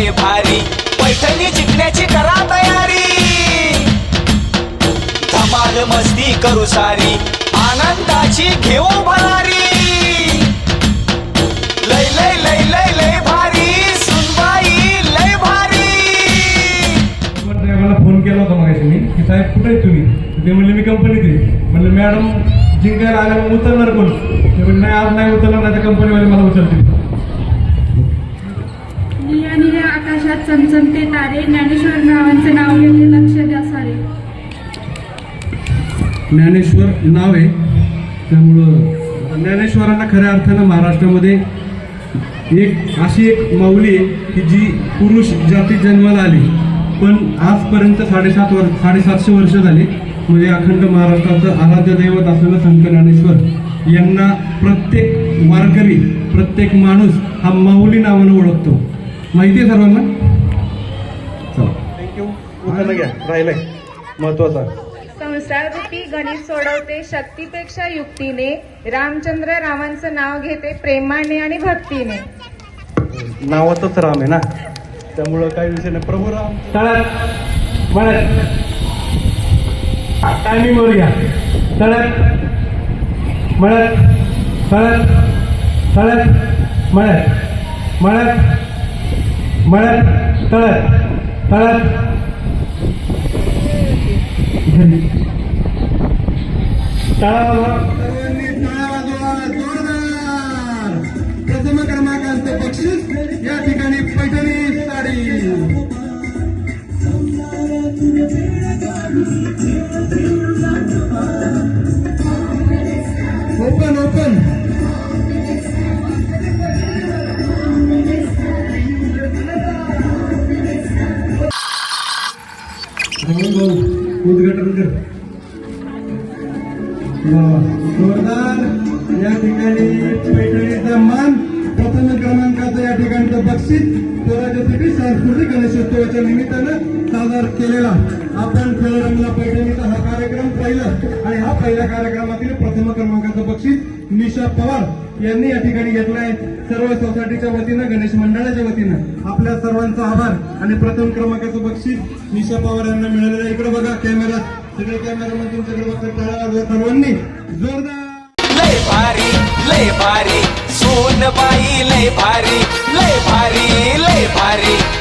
लय भारी. पैठणी जिंकण्याची करा तयारी. धमाल मस्ती करू सारी. आनंदाची घेऊ भरारी. लय लय लय लय लय भारी. सुनबाई लय भारी. ड्रायव्हरला फोन केला होता मागाशी मी की साहेब कुठे आहे तुम्ही? ते म्हणले मी कंपनीत आहे. म्हणलं मॅडम जिंकायला आल्या मग उचलणार कोण? ते म्हणले नाही आज नाही उचलणार नाही तर कंपनीवाले मला उचलतील. आकाशात चमचमते तारे ज्ञानेश्वर नावांचे नाव घेते लक्ष द्या सारे. ज्ञानेश्वर नाव आहे. त्यामुळं ज्ञानेश्वरांना खऱ्या अर्थानं महाराष्ट्रामध्ये एक अशी एक माऊली आहे की जी पुरुष जाती जन्माला आली. पण आजपर्यंत साडेसात वर्ष साडेसातशे वर्ष झाली. म्हणजे अखंड महाराष्ट्राचं आराध्य दैवत असलेलं संत ज्ञानेश्वर यांना प्रत्येक वारकरी प्रत्येक माणूस हा माऊली नावानं ओळखतो. माहिती आहे सर्वांना? उखाणं घ्या राहिलंय. महत्त्वाचा. संसाररूपी गणित सोडवते शक्तीपेक्षा युक्तीने. रामचंद्र रामांचं नाव घेते प्रेमाने आणि भक्तीने. नावातच राम आहे ना? त्यामुळं काही विषय नाही. प्रभू राम. तळ्यात मळ्यात. टायमिंगवर घ्या तळ्यात मळ्यात तळ्यात तळ्यात मळ्यात. मळ्यात मळ्यात तळ्यात तळ्यात. घरी तळावर प्रथम क्रमांकाचे बक्षीस या ठिकाणी पैठणी साडी उद्घाटन कर. जोरदार. या ठिकाणी पैठणीचा मान. प्रथम क्रमांकाचं या ठिकाणचं बक्षीस स्वराज्यासाठी सांस्कृतिक गणेशोत्सवाच्या निमित्तानं सादर केलेला. आपण खेळरंगला पैठणीचा हा कार्यक्रम पहिला आणि हा पहिल्या कार्यक्रमातील प्रथम क्रमांकाचं बक्षीस निशा पवार यांनी या ठिकाणी घेतलंय. सर्व सोसायटीच्या वतीनं गणेश मंडळाच्या वतीनं आपल्या सर्वांचा आभार. आणि प्रथम क्रमांकाचं बक्षीस निशा पवार यांना मिळालेलं आहे. इकडे बघा कॅमेरा. सगळे कॅमेरामॅन तुमच्याकडे बघतात. सर्वांनी जोरदार. लय भारी लय भारी. बाई लय भारी लय भारी लय भारी.